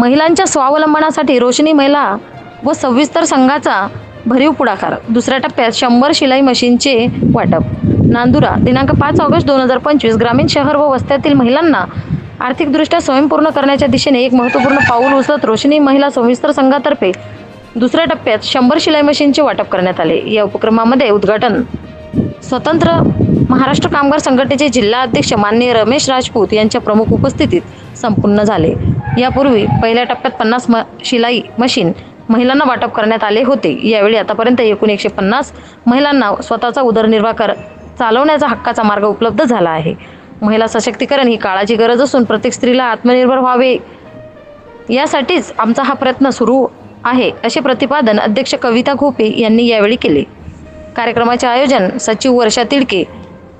महिलांच्या स्वावलंबनासाठी रोशनी महिला व सविस्तर संघाचा भरीव पुढाकार. दुसऱ्या टप्प्यात शंभर शिलाई मशीनचे वाटप. नांदुरा दिनांक पाच ऑगस्ट दोन हजार पंचवीस ग्रामीण शहर व वस्त्यातील महिलांना आर्थिकदृष्ट्या स्वयंपूर्ण करण्याच्या दिशेने एक महत्त्वपूर्ण पाऊल उचलत रोशनी महिला सविस्तर संघातर्फे दुसऱ्या टप्प्यात शंभर शिलाई मशीनचे वाटप करण्यात आले. या उपक्रमामध्ये उद्घाटन स्वतंत्र महाराष्ट्र कामगार संघटनेचे जिल्हा अध्यक्ष माननीय रमेश राजपूत यांच्या प्रमुख उपस्थितीत संपूर्ण झाले. यापूर्वी पहिल्या टप्प्यात पन्नास म शिलाई मशीन महिलांना वाटप करण्यात आले होते. यावेळी आतापर्यंत एकूण एकशे पन्नास महिलांना स्वतःचा उदरनिर्वाह कर चालवण्याचा हक्काचा मार्ग उपलब्ध झाला आहे. महिला सशक्तीकरण ही काळाची गरज असून प्रत्येक स्त्रीला आत्मनिर्भर व्हावे यासाठीच आमचा हा प्रयत्न सुरू आहे असे प्रतिपादन अध्यक्ष कविता घोपे यांनी यावेळी केले. कार्यक्रमाचे आयोजन सचिव वर्षा तिडके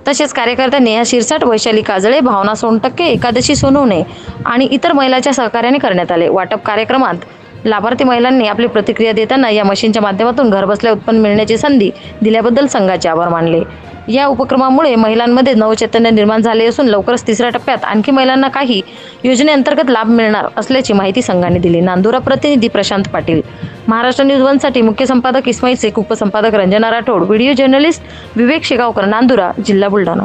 तसेच कार्यकर्त्या नेहा शिरसाट वैशाली काजळे भावना सोनटक्के एकादशी सोनवणे आणि इतर महिलांच्या सहकार्याने करण्यात आले. वाटप कार्यक्रमात लाभार्थी महिलांनी आपली प्रतिक्रिया देताना या मशीनच्या माध्यमातून घरबसल्या उत्पन्न मिळण्याची संधी दिल्याबद्दल संघाचे आभार मानले. या उपक्रमामुळे महिलांमध्ये नवचैतन्य निर्माण झाले असून लवकरच तिसऱ्या टप्प्यात आणखी महिलांना काही योजनेअंतर्गत लाभ मिळणार असल्याची माहिती संघाने दिली. नांदुरा प्रतिनिधी प्रशांत पाटील. महाराष्ट्र न्यूज वनसाठी मुख्य संपादक इस्माईल शेख उपसंपादक रंजना राठोड व्हिडिओ जर्नलिस्ट विवेक शेगावकर नांदुरा जिल्हा बुलढाणा.